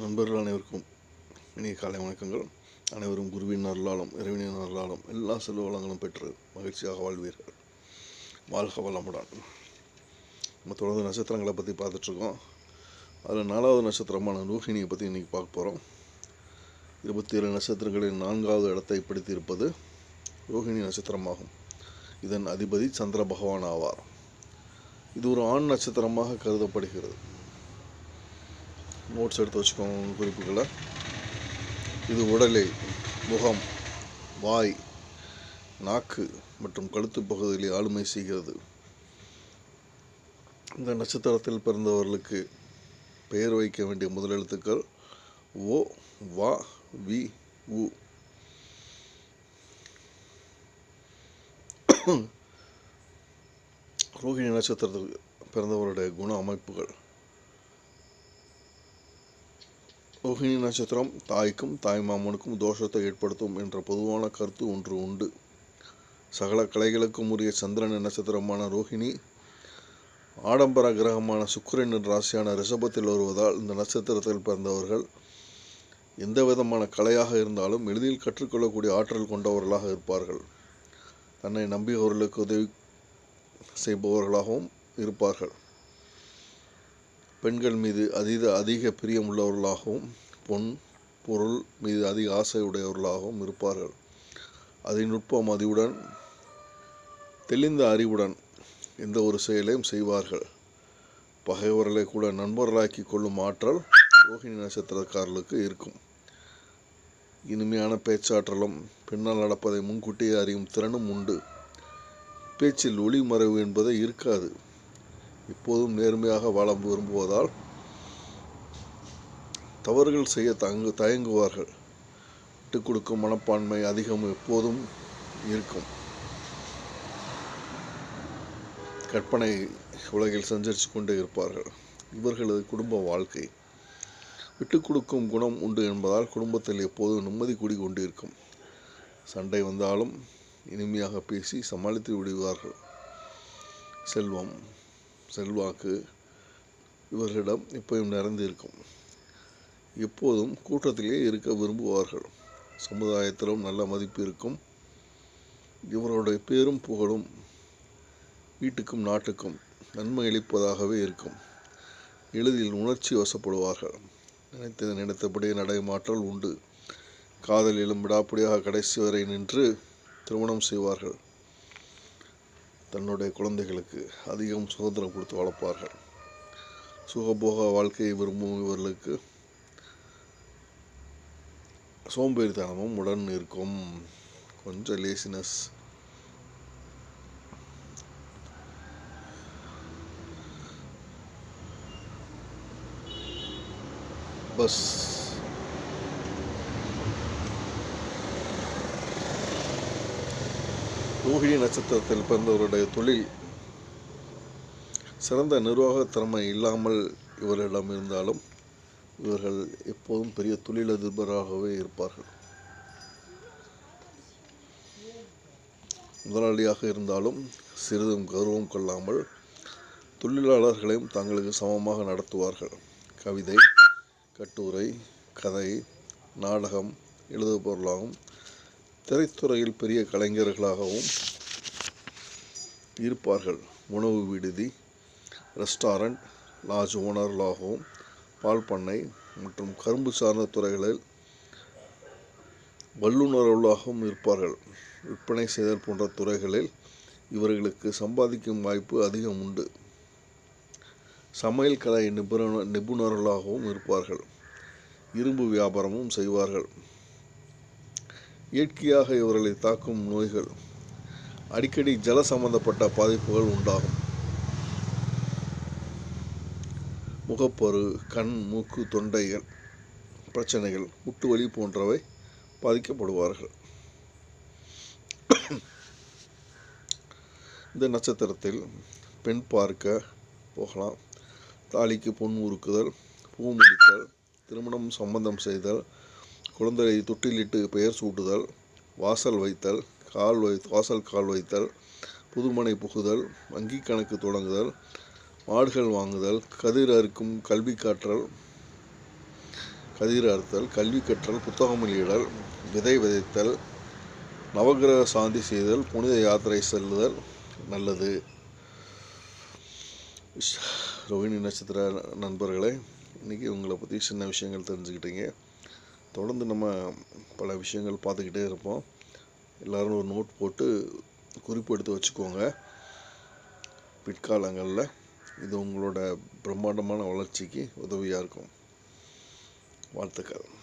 நண்பர்கள் அனைவருக்கும் இனிய காலை வணக்கங்கள். அனைவரும் குருவின் அருளாலும் இறைவனின் அருளாலும் எல்லா செல்வ வளங்களும் பெற்று மகிழ்ச்சியாக வாழ்வீர்கள். வாழ்க வளமுடன். நம்ம தொடர்ந்து நட்சத்திரங்களை பற்றி பார்த்துட்ருக்கோம் அதில் நாலாவது நட்சத்திரமான ரோஹிணியை பற்றி இன்றைக்கி பார்க்க போகிறோம் இருபத்தி ஏழு நட்சத்திரங்களில் நான்காவது இடத்தை பிடித்திருப்பது ரோஹிணி நட்சத்திரமாகும். இதன் அதிபதி சந்திர பகவான் ஆவார். இது ஒரு ஆண் நட்சத்திரமாக கருதப்படுகிறது. நோட்ஸ் எடுத்து வச்சுக்கோங்க குறிப்புகளை. இது உடலை முகம் வாய் நாக்கு மற்றும் கழுத்து பகுதியில் ஆளுமை செய்கிறது. இந்த நட்சத்திரத்தில் பிறந்தவர்களுக்கு பெயர் வைக்க வேண்டிய முதல் எழுத்துக்கள் ஓ வா வி உ. ரோகிணி நட்சத்திரத்தில் பிறந்தவருடைய குண அமைப்புகள். ரோஹிணி நட்சத்திரம் தாய்க்கும் தாய் மாமனுக்கும் தோஷத்தை ஏற்படுத்தும் என்ற பொதுவான கருத்து ஒன்று உண்டு. சகல கலைகளுக்கும் உரிய சந்திரன் நட்சத்திரமான ரோஹிணி ஆடம்பர கிரகமான சுக்கிரனின் ராசியான ரிஷபத்தில் வருவதால் இந்த நட்சத்திரத்தில் பிறந்தவர்கள் எந்த விதமான கலையாக இருந்தாலும் எளிதில் கற்றுக்கொள்ளக்கூடிய ஆற்றல் கொண்டவர்களாக இருப்பார்கள். தன்னை நம்பியவர்களுக்கு உதவி செய்பவர்களாகவும் இருப்பார்கள். பெண்கள் மீது அதீத அதிக பிரியம் உள்ளவர்களாகவும் பொன் பொருள் மீது அதிக ஆசை உடையவர்களாகவும் இருப்பார்கள். அதிநுட்பம் அதிவுடன் தெளிந்த அறிவுடன் எந்த ஒரு செயலையும் செய்வார்கள். பகைவர்களை கூட நண்பர்களாக்கி கொள்ளும் ஆற்றல் ரோஹிணி நட்சத்திரக்காரர்களுக்கு இருக்கும். இனிமையான பேச்சாற்றலும் பின்னால் நடப்பதை முன்கூட்டியே அறியும் திறனும் உண்டு. பேச்சில் ஒளிமறைவு என்பது இருக்காது. இப்போதும் நேர்மையாக வாழ விரும்புவதால் தவறுகள் செய்ய தங்கு தயங்குவார்கள். விட்டு கொடுக்கும் மனப்பான்மை அதிகம் எப்போதும் இருக்கும். கற்பனை உலகில் சஞ்சரித்து கொண்டே இருப்பார்கள். இவர்களது குடும்ப வாழ்க்கை. விட்டு கொடுக்கும் குணம் உண்டு என்பதால் குடும்பத்தில் எப்போதும் நிம்மதி கூடி கொண்டிருக்கும் சண்டை வந்தாலும் இனிமையாக பேசி சமாளித்து விடுவார்கள். செல்வம். செல்வாக்கு இவர்களிடம் எப்போதும் நிறைந்திருக்கும் எப்போதும் கூட்டத்திலே இருக்க விரும்புவார்கள். சமுதாயத்திலும் நல்ல மதிப்பு இருக்கும். இவருடைய பேரும் புகழும். வீட்டுக்கும் நாட்டுக்கும் நன்மை அளிப்பதாகவே இருக்கும். எளிதில் உணர்ச்சி வசப்படுவார்கள். நினைத்தது நினைத்தபடி நடைமாற்றல் உண்டு. காதலிலும் விடாப்பிடியாக கடைசி வரை நின்று திருமணம் செய்வார்கள். தன்னுடைய குழந்தைகளுக்கு அதிகம் சுதந்திரம் கொடுத்து வளர்ப்பார்கள். சுகபோக வாழ்க்கையை விரும்பும் இவர்களுக்கு சோம்பேறித்தனமும் உடன் இருக்கும் கொஞ்சம் லேசினஸ் பஸ். ரோஹிணி நட்சத்திரத்தில் பிறந்தவருடைய தொழில் சிறந்த நிர்வாக திறமை இல்லாமல் இவர்களிடம் இருந்தாலும் இவர்கள் எப்போதும் பெரிய தொழிலதிபராகவே இருப்பார்கள். முதலாளியாக இருந்தாலும் சிறிதும் கௌரவம் கொள்ளாமல் தொழிலாளர்களையும் தங்களுக்கு சமமாக நடத்துவார்கள். கவிதை கட்டுரை கதை நாடகம் எழுதுபொருளாகும். திரைத்துறையில் பெரிய கலைஞர்களாகவும் இருப்பார்கள். உணவு விடுதி ரெஸ்டாரண்ட் லாட்ஜ் ஓனர்களாகவும் பால் பண்ணை மற்றும் கரும்பு சார்ந்த துறைகளில் வல்லுநர்களாகவும் இருப்பார்கள். விற்பனை செய்தல் போன்ற துறைகளில் இவர்களுக்கு சம்பாதிக்கும் வாய்ப்பு அதிகம் உண்டு. சமையல் கலை நிபுண நிபுணர்களாகவும் இருப்பார்கள். இரும்பு வியாபாரமும் செய்வார்கள். இயற்கையாக இவர்களை தாக்கும் நோய்கள். அடிக்கடி ஜல சம்பந்தப்பட்ட பாதிப்புகள் உண்டாகும். முகப்பரு கண் மூக்கு தொண்டைகள் பிரச்சனைகள் முட்டு வலி போன்றவை பாதிக்கப்படுவார்கள். இந்த நட்சத்திரத்தில் பெண் பார்க்க போகலாம். தாலிக்கு பொன் உருக்குதல் பூ முடித்தல் திருமணம் சம்பந்தம் செய்தல் குழந்தையை தொட்டிலிட்டு பெயர் சூட்டுதல் வாசல் வைத்தல் கால் வை வாசல் கால் வைத்தல் புதுமனை புகுதல் வங்கி கணக்கு தொடங்குதல் மாடுகள் வாங்குதல் கதிர் அறுக்கும் கல்வி காற்றல் கதிர் அறுத்தல் கல்வி கற்றல் புத்தகம் வெளியிடல் விதை விதைத்தல் நவகிரக சாந்தி செய்தல் புனித யாத்திரை செல்லுதல் நல்லது. ரோஹிணி நட்சத்திர நண்பர்களே இன்றைக்கி உங்களை பற்றி சின்ன விஷயங்கள் தெரிஞ்சுக்கிட்டீங்க. தொடர்ந்து நம்ம பல விஷயங்கள் பார்த்துக்கிட்டே இருப்போம். எல்லோரும் ஒரு நோட் போட்டு குறிப்பு எடுத்து வச்சுக்கோங்க. பிற்காலங்களில் இது உங்களோட பிரம்மாண்டமான வளர்ச்சிக்கு உதவியாக இருக்கும். வாழ்த்துக்கள்.